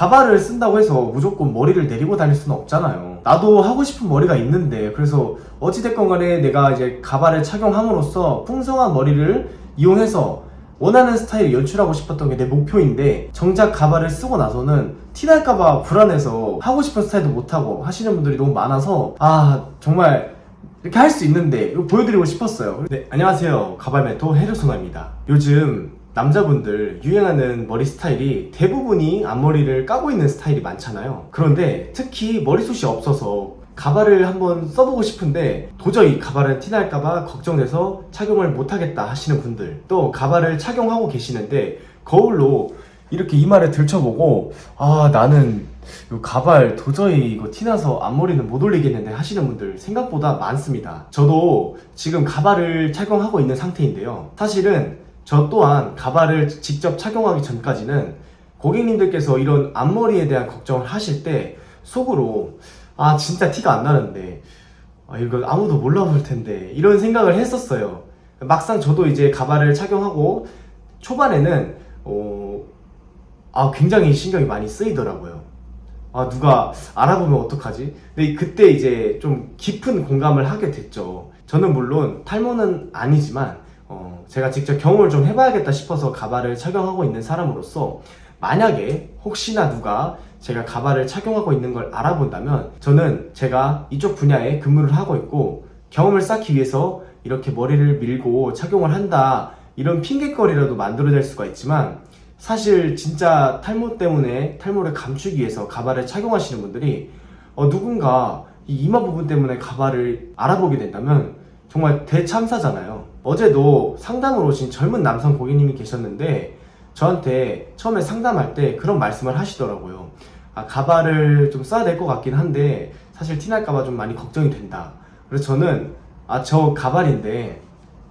가발을 쓴다고 해서 무조건 머리를 내리고 다닐 수는 없잖아요. 나도 하고 싶은 머리가 있는데 그래서 어찌됐건 간에 내가 이제 가발을 착용함으로써 풍성한 머리를 이용해서 원하는 스타일을 연출하고 싶었던 게 내 목표인데 정작 가발을 쓰고 나서는 티날까봐 불안해서 하고 싶은 스타일도 못하고 하시는 분들이 너무 많아서 아 정말 이렇게 할 수 있는데 보여드리고 싶었어요. 네, 안녕하세요. 가발메토 헤르소나입니다. 요즘 남자분들 유행하는 머리 스타일이 대부분이 앞머리를 까고 있는 스타일이 많잖아요. 그런데 특히 머리숱이 없어서 가발을 한번 써보고 싶은데 도저히 가발은 티날까봐 걱정돼서 착용을 못하겠다 하시는 분들 또 가발을 착용하고 계시는데 거울로 이렇게 이마를 들춰보고 아 나는 이 가발 도저히 이거 티나서 앞머리는 못 올리겠는데 하시는 분들 생각보다 많습니다. 저도 지금 가발을 착용하고 있는 상태인데요. 사실은 저 또한 가발을 직접 착용하기 전까지는 고객님들께서 이런 앞머리에 대한 걱정을 하실 때 속으로 아 진짜 티가 안 나는데 아 이거 아무도 몰라볼 텐데 이런 생각을 했었어요. 막상 저도 이제 가발을 착용하고 초반에는 어, 아 굉장히 신경이 많이 쓰이더라고요. 아 누가 알아보면 어떡하지? 근데 그때 이제 좀 깊은 공감을 하게 됐죠. 저는 물론 탈모는 아니지만 어, 제가 직접 경험을 좀 해봐야겠다 싶어서 가발을 착용하고 있는 사람으로서 만약에 혹시나 누가 제가 가발을 착용하고 있는 걸 알아본다면 저는 제가 이쪽 분야에 근무를 하고 있고 경험을 쌓기 위해서 이렇게 머리를 밀고 착용을 한다 이런 핑계거리라도 만들어낼 수가 있지만 사실 진짜 탈모 때문에 탈모를 감추기 위해서 가발을 착용하시는 분들이 어, 누군가 이 이마 부분 때문에 가발을 알아보게 된다면 정말 대참사잖아요. 어제도 상담을 오신 젊은 남성 고객님이 계셨는데 저한테 처음에 상담할 때 그런 말씀을 하시더라고요. 아, 가발을 좀 써야 될 것 같긴 한데 사실 티날까봐 좀 많이 걱정이 된다. 그래서 저는 아, 저 가발인데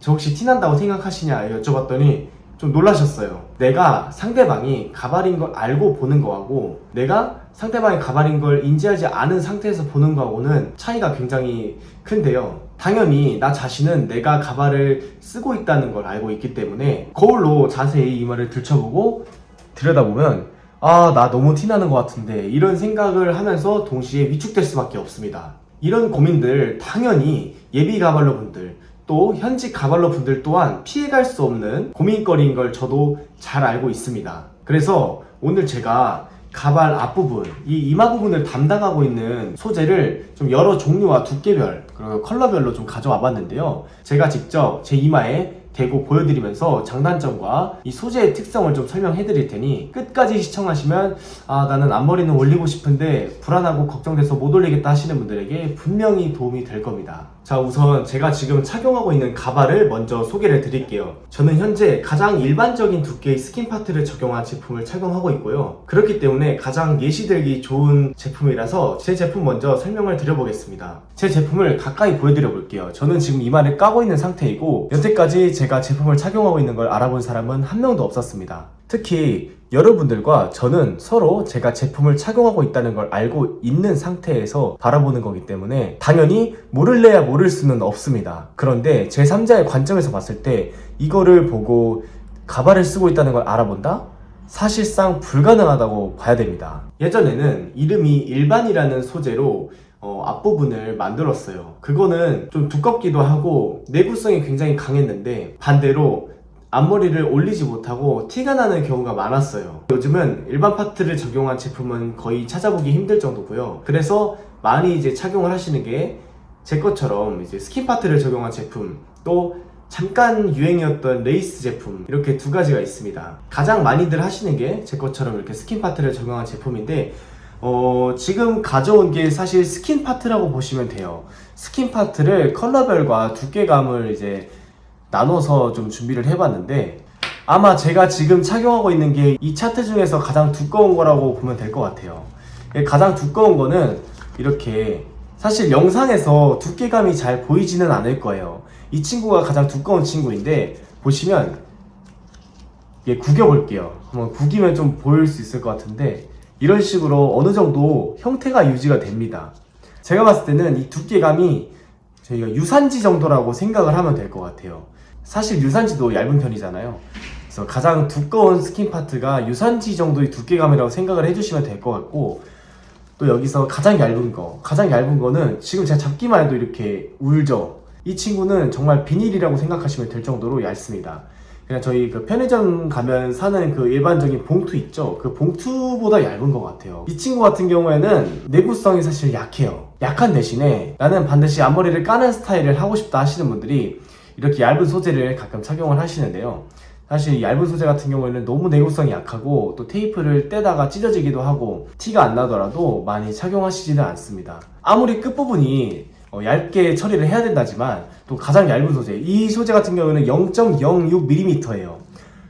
저 혹시 티난다고 생각하시냐 여쭤봤더니 좀 놀라셨어요. 내가 상대방이 가발인 걸 알고 보는 거하고 내가 상대방이 가발인 걸 인지하지 않은 상태에서 보는 거하고는 차이가 굉장히 큰데요. 당연히 나 자신은 내가 가발을 쓰고 있다는 걸 알고 있기 때문에 거울로 자세히 이마를 들춰보고 들여다보면 아, 나 너무 티나는 것 같은데 이런 생각을 하면서 동시에 위축될 수밖에 없습니다. 이런 고민들 당연히 예비 가발러 분들 또 현직 가발러 분들 또한 피해갈 수 없는 고민거리인 걸 저도 잘 알고 있습니다. 그래서 오늘 제가 가발 앞부분, 이 이마 부분을 담당하고 있는 소재를 좀 여러 종류와 두께별, 그리고 컬러별로 좀 가져와 봤는데요. 제가 직접 제 이마에 대고 보여드리면서 장단점과 이 소재의 특성을 좀 설명해 드릴 테니 끝까지 시청하시면 아 나는 앞머리는 올리고 싶은데 불안하고 걱정돼서 못 올리겠다 하시는 분들에게 분명히 도움이 될 겁니다 자 우선 제가 지금 착용하고 있는 가발을 먼저 소개를 드릴게요. 저는 현재 가장 일반적인 두께의 스킨 파트를 적용한 제품을 착용하고 있고요. 그렇기 때문에 가장 예시들기 좋은 제품이라서 제 제품 먼저 설명을 드려보겠습니다. 제 제품을 가까이 보여드려 볼게요. 저는 지금 이마를 까고 있는 상태이고 여태까지 제가 제품을 착용하고 있는 걸 알아본 사람은 한 명도 없었습니다. 특히 여러분들과 저는 서로 제가 제품을 착용하고 있다는 걸 알고 있는 상태에서 바라보는 거기 때문에 당연히 모를래야 모를 수는 없습니다. 그런데 제3자의 관점에서 봤을 때 이거를 보고 가발을 쓰고 있다는 걸 알아본다? 사실상 불가능하다고 봐야 됩니다. 예전에는 이름이 일반이라는 소재로 어, 앞부분을 만들었어요. 그거는 좀 두껍기도 하고 내구성이 굉장히 강했는데 반대로 앞머리를 올리지 못하고 티가 나는 경우가 많았어요. 요즘은 일반 파트를 적용한 제품은 거의 찾아보기 힘들 정도고요. 그래서 많이 이제 착용을 하시는 게 제 것처럼 이제 스킨 파트를 적용한 제품 또 잠깐 유행이었던 레이스 제품 이렇게 두 가지가 있습니다. 가장 많이들 하시는 게 제 것처럼 이렇게 스킨 파트를 적용한 제품인데 어, 지금 가져온 게 사실 스킨 파트라고 보시면 돼요. 스킨 파트를 컬러별과 두께감을 이제 나눠서 좀 준비를 해봤는데 아마 제가 지금 착용하고 있는 게 이 차트 중에서 가장 두꺼운 거라고 보면 될 것 같아요. 예, 가장 두꺼운 거는 이렇게 사실 영상에서 두께감이 잘 보이지는 않을 거예요. 이 친구가 가장 두꺼운 친구인데 보시면 예, 구겨볼게요. 한번 구기면 좀 보일 수 있을 것 같은데 이런 식으로 어느 정도 형태가 유지가 됩니다. 제가 봤을 때는 이 두께감이 저희가 유산지 정도라고 생각을 하면 될 것 같아요. 사실 유산지도 얇은 편이잖아요. 그래서 가장 두꺼운 스킨 파트가 유산지 정도의 두께감이라고 생각을 해주시면 될 것 같고 또 여기서 가장 얇은 거. 가장 얇은 거는 지금 제가 잡기만 해도 이렇게 울죠. 이 친구는 정말 비닐이라고 생각하시면 될 정도로 얇습니다. 그냥 저희 그 편의점 가면 사는 그 일반적인 봉투 있죠? 그 봉투보다 얇은 것 같아요. 이 친구 같은 경우에는 내구성이 사실 약해요. 약한 대신에 나는 반드시 앞머리를 까는 스타일을 하고 싶다 하시는 분들이 이렇게 얇은 소재를 가끔 착용을 하시는데요 사실 얇은 소재 같은 경우에는 너무 내구성이 약하고 또 테이프를 떼다가 찢어지기도 하고 티가 안 나더라도 많이 착용하시지는 않습니다. 아무리 끝부분이 어, 얇게 처리를 해야 된다지만 또 가장 얇은 소재 이 소재 같은 경우에는 0.06mm예요.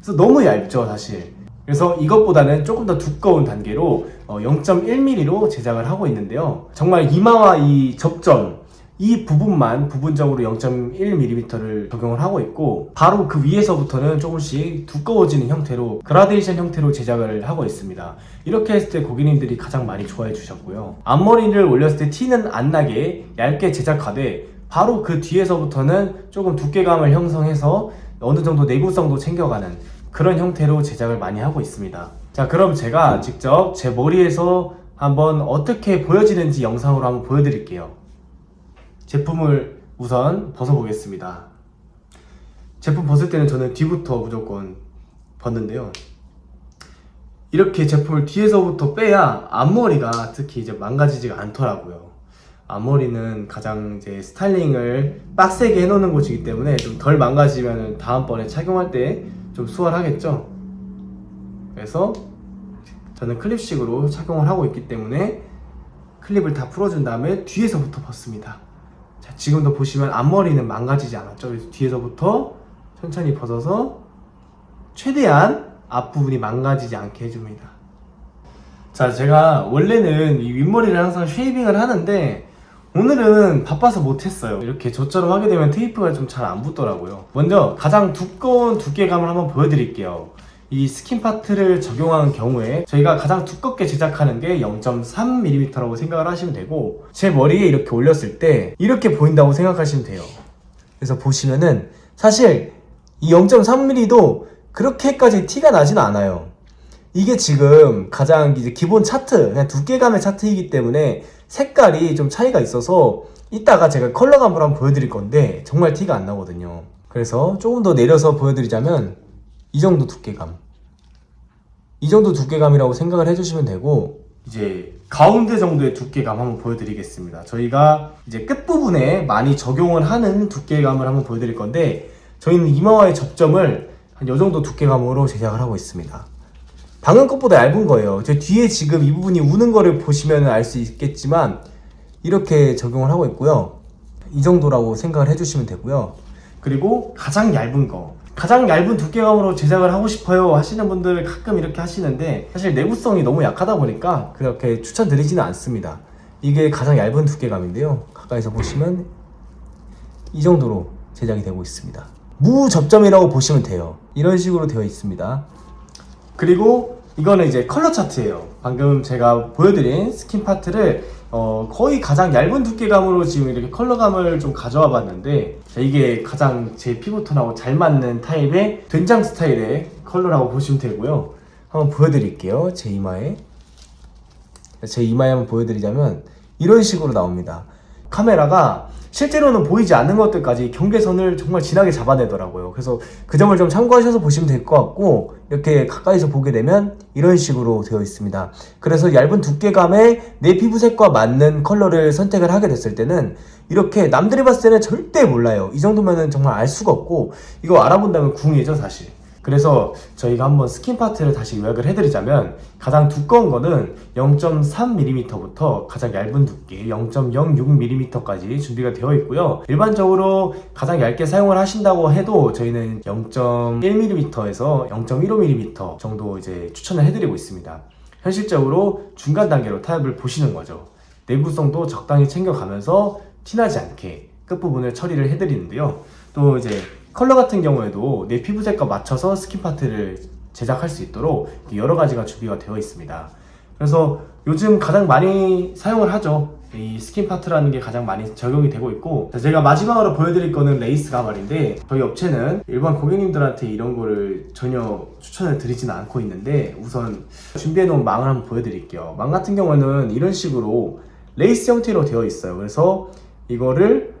그래서 너무 얇죠 사실. 그래서 이것보다는 조금 더 두꺼운 단계로 어, 0.1mm로 제작을 하고 있는데요. 정말 이마와 이 접점 이 부분만 부분적으로 0.1mm를 적용을 하고 있고 바로 그 위에서부터는 조금씩 두꺼워지는 형태로 그라데이션 형태로 제작을 하고 있습니다. 이렇게 했을 때 고객님들이 가장 많이 좋아해 주셨고요. 앞머리를 올렸을 때 티는 안 나게 얇게 제작하되 바로 그 뒤에서부터는 조금 두께감을 형성해서 어느 정도 내구성도 챙겨가는 그런 형태로 제작을 많이 하고 있습니다. 자 그럼 제가 직접 제 머리에서 한번 어떻게 보여지는지 영상으로 한번 보여드릴게요 제품을 우선 벗어보겠습니다. 제품 벗을 때는 저는 뒤부터 무조건 벗는데요. 이렇게 제품을 뒤에서부터 빼야 앞머리가 특히 이제 망가지지가 않더라고요. 앞머리는 가장 이제 스타일링을 빡세게 해놓는 곳이기 때문에 좀 덜 망가지면 다음번에 착용할 때 좀 수월하겠죠. 그래서 저는 클립식으로 착용을 하고 있기 때문에 클립을 다 풀어준 다음에 뒤에서부터 벗습니다. 자, 지금도 보시면 앞머리는 망가지지 않았죠. 그래서 뒤에서부터 천천히 벗어서 최대한 앞부분이 망가지지 않게 해줍니다. 자, 제가 원래는 이 윗머리를 항상 쉐이빙을 하는데 오늘은 바빠서 못했어요. 이렇게 저처럼 하게 되면 테이프가 좀 잘 안 붙더라고요. 먼저 가장 두꺼운 두께감을 한번 보여드릴게요. 이 스킨 파트를 적용하는 경우에 저희가 가장 두껍게 제작하는 게 0.3mm라고 생각을 하시면 되고 제 머리에 이렇게 올렸을 때 이렇게 보인다고 생각하시면 돼요. 그래서 보시면은 사실 이 0.3mm도 그렇게까지 티가 나지는 않아요. 이게 지금 가장 이제 기본 차트, 그냥 두께감의 차트이기 때문에 색깔이 좀 차이가 있어서 이따가 제가 컬러감을 한번 보여드릴 건데 정말 티가 안 나거든요. 그래서 조금 더 내려서 보여드리자면 이 정도 두께감. 이 정도 두께감이라고 생각을 해주시면 되고 이제 가운데 정도의 두께감 한번 보여드리겠습니다. 저희가 이제 끝부분에 많이 적용을 하는 두께감을 한번 보여드릴 건데 저희는 이마와의 접점을 한 이 정도 두께감으로 제작을 하고 있습니다. 방금 것보다 얇은 거예요. 저 뒤에 지금 이 부분이 우는 거를 보시면 알 수 있겠지만 이렇게 적용을 하고 있고요. 이 정도라고 생각을 해주시면 되고요. 그리고 가장 얇은 거. 가장 얇은 두께감으로 제작을 하고 싶어요 하시는 분들 가끔 이렇게 하시는데 사실 내구성이 너무 약하다 보니까 그렇게 추천드리지는 않습니다. 이게 가장 얇은 두께감인데요. 가까이서 보시면 이 정도로 제작이 되고 있습니다. 무접점이라고 보시면 돼요. 이런 식으로 되어 있습니다. 그리고 이거는 이제 컬러 차트예요. 방금 제가 보여드린 스킨 파트를 어, 거의 가장 얇은 두께감으로 지금 이렇게 컬러감을 좀 가져와 봤는데 자, 이게 가장 제 피부톤하고 잘 맞는 타입의 된장 스타일의 컬러라고 보시면 되고요. 한번 보여드릴게요. 제 이마에 제 이마에 한번 보여드리자면 이런 식으로 나옵니다. 카메라가 실제로는 보이지 않는 것들까지 경계선을 정말 진하게 잡아내더라고요. 그래서 그 점을 좀 참고하셔서 보시면 될 것 같고 이렇게 가까이서 보게 되면 이런 식으로 되어 있습니다. 그래서 얇은 두께감의 내 피부색과 맞는 컬러를 선택을 하게 됐을 때는 이렇게 남들이 봤을 때는 절대 몰라요. 이 정도면은 정말 알 수가 없고 이거 알아본다면 궁이죠 사실. 그래서 저희가 한번 스킨 파트를 다시 요약을 해드리자면 가장 두꺼운 거는 0.3mm부터 가장 얇은 두께 0.06mm까지 준비가 되어 있고요. 일반적으로 가장 얇게 사용을 하신다고 해도 저희는 0.1mm에서 0.15mm 정도 이제 추천을 해드리고 있습니다. 현실적으로 중간 단계로 타협을 보시는 거죠. 내구성도 적당히 챙겨가면서 티나지 않게 끝부분을 처리를 해드리는데요. 또 이제 컬러 같은 경우에도 내 피부색과 맞춰서 스킨 파트를 제작할 수 있도록 여러 가지가 준비가 되어 있습니다. 그래서 요즘 가장 많이 사용을 하죠. 이 스킨 파트라는 게 가장 많이 적용이 되고 있고 자, 제가 마지막으로 보여드릴 거는 레이스 가발인데 저희 업체는 일반 고객님들한테 이런 거를 전혀 추천을 드리지는 않고 있는데 우선 준비해 놓은 망을 한번 보여드릴게요 망 같은 경우는 이런 식으로 레이스 형태로 되어 있어요 그래서 이거를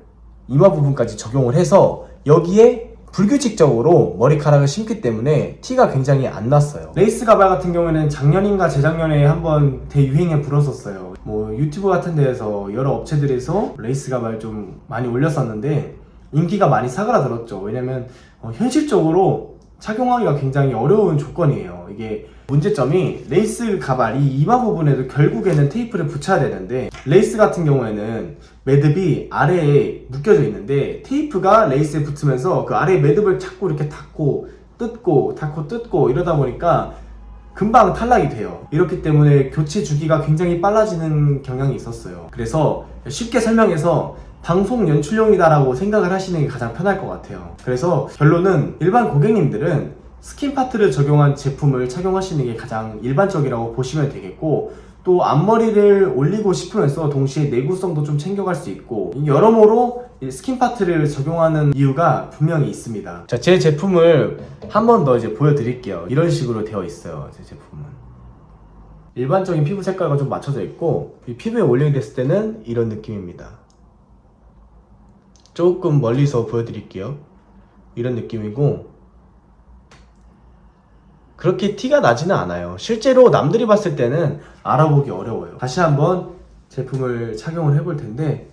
이마 부분까지 적용을 해서 여기에 불규칙적으로 머리카락을 심기 때문에 티가 굉장히 안 났어요. 레이스 가발 같은 경우에는 작년인가 재작년에 한번 대유행에 불었었어요. 뭐 유튜브 같은 데에서 여러 업체들에서 레이스 가발 좀 많이 올렸었는데 인기가 많이 사그라들었죠. 왜냐면 어, 현실적으로 착용하기가 굉장히 어려운 조건이에요. 이게 문제점이 레이스 가발 이 이마 부분에도 결국에는 테이프를 붙여야 되는데 레이스 같은 경우에는 매듭이 아래에 묶여져 있는데 테이프가 레이스에 붙으면서 그 아래 매듭을 자꾸 이렇게 닫고 뜯고 닫고 뜯고 이러다 보니까 금방 탈락이 돼요. 이렇기 때문에 교체 주기가 굉장히 빨라지는 경향이 있었어요. 그래서 쉽게 설명해서 방송 연출용이다 라고 생각을 하시는 게 가장 편할 것 같아요. 그래서 결론은 일반 고객님들은 스킨 파트를 적용한 제품을 착용하시는 게 가장 일반적이라고 보시면 되겠고 또 앞머리를 올리고 싶으면서 동시에 내구성도 좀 챙겨갈 수 있고 여러모로 이 스킨 파트를 적용하는 이유가 분명히 있습니다. 자, 제 제품을 한 번 더 이제 보여드릴게요. 이런 식으로 되어 있어요. 제 제품은. 일반적인 피부 색깔과 좀 맞춰져 있고 이 피부에 올리게 됐을 때는 이런 느낌입니다. 조금 멀리서 보여드릴게요. 이런 느낌이고 그렇게 티가 나지는 않아요. 실제로 남들이 봤을 때는 알아보기 어려워요. 다시 한번 제품을 착용을 해볼 텐데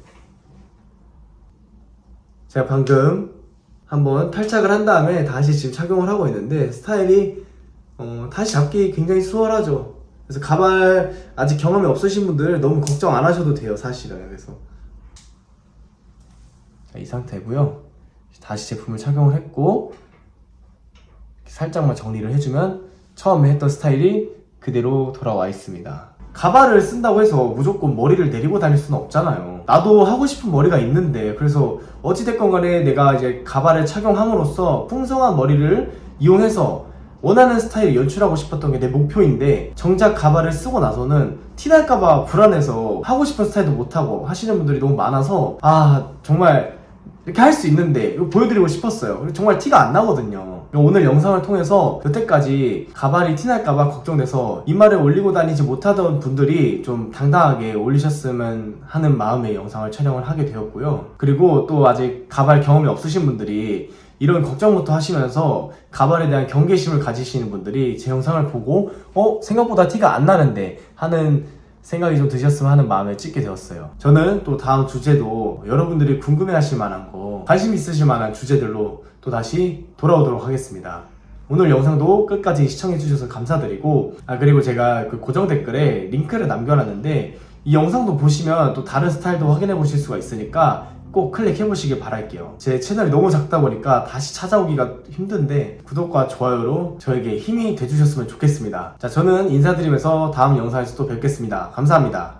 제가 방금 한번 탈착을 한 다음에 다시 지금 착용을 하고 있는데 스타일이 어, 다시 잡기 굉장히 수월하죠. 그래서 가발 아직 경험이 없으신 분들 너무 걱정 안 하셔도 돼요, 사실은. 그래서 자, 이 상태고요. 다시 제품을 착용을 했고 살짝만 정리를 해주면 처음에 했던 스타일이 그대로 돌아와 있습니다. 가발을 쓴다고 해서 무조건 머리를 내리고 다닐 수는 없잖아요. 나도 하고 싶은 머리가 있는데 그래서 어찌됐건 간에 내가 이제 가발을 착용함으로써 풍성한 머리를 이용해서 원하는 스타일을 연출하고 싶었던 게 내 목표인데 정작 가발을 쓰고 나서는 티날까봐 불안해서 하고 싶은 스타일도 못하고 하시는 분들이 너무 많아서 아 정말 이렇게 할 수 있는데 보여드리고 싶었어요. 정말 티가 안 나거든요. 오늘 영상을 통해서 여태까지 가발이 티날까봐 걱정돼서 이마를 올리고 다니지 못하던 분들이 좀 당당하게 올리셨으면 하는 마음의 영상을 촬영을 하게 되었고요. 그리고 또 아직 가발 경험이 없으신 분들이 이런 걱정부터 하시면서 가발에 대한 경계심을 가지시는 분들이 제 영상을 보고 어 생각보다 티가 안 나는데 하는 생각이 좀 드셨으면 하는 마음에 찍게 되었어요. 저는 또 다음 주제도 여러분들이 궁금해 하실 만한 거, 관심 있으실 만한 주제들로 또 다시 돌아오도록 하겠습니다. 오늘 영상도 끝까지 시청해주셔서 감사드리고, 아, 그리고 제가 그 고정 댓글에 링크를 남겨놨는데, 이 영상도 보시면 또 다른 스타일도 확인해 보실 수가 있으니까 꼭 클릭해 보시길 바랄게요. 제 채널이 너무 작다 보니까 다시 찾아오기가 힘든데 구독과 좋아요로 저에게 힘이 돼주셨으면 좋겠습니다. 자, 저는 인사드리면서 다음 영상에서 또 뵙겠습니다. 감사합니다.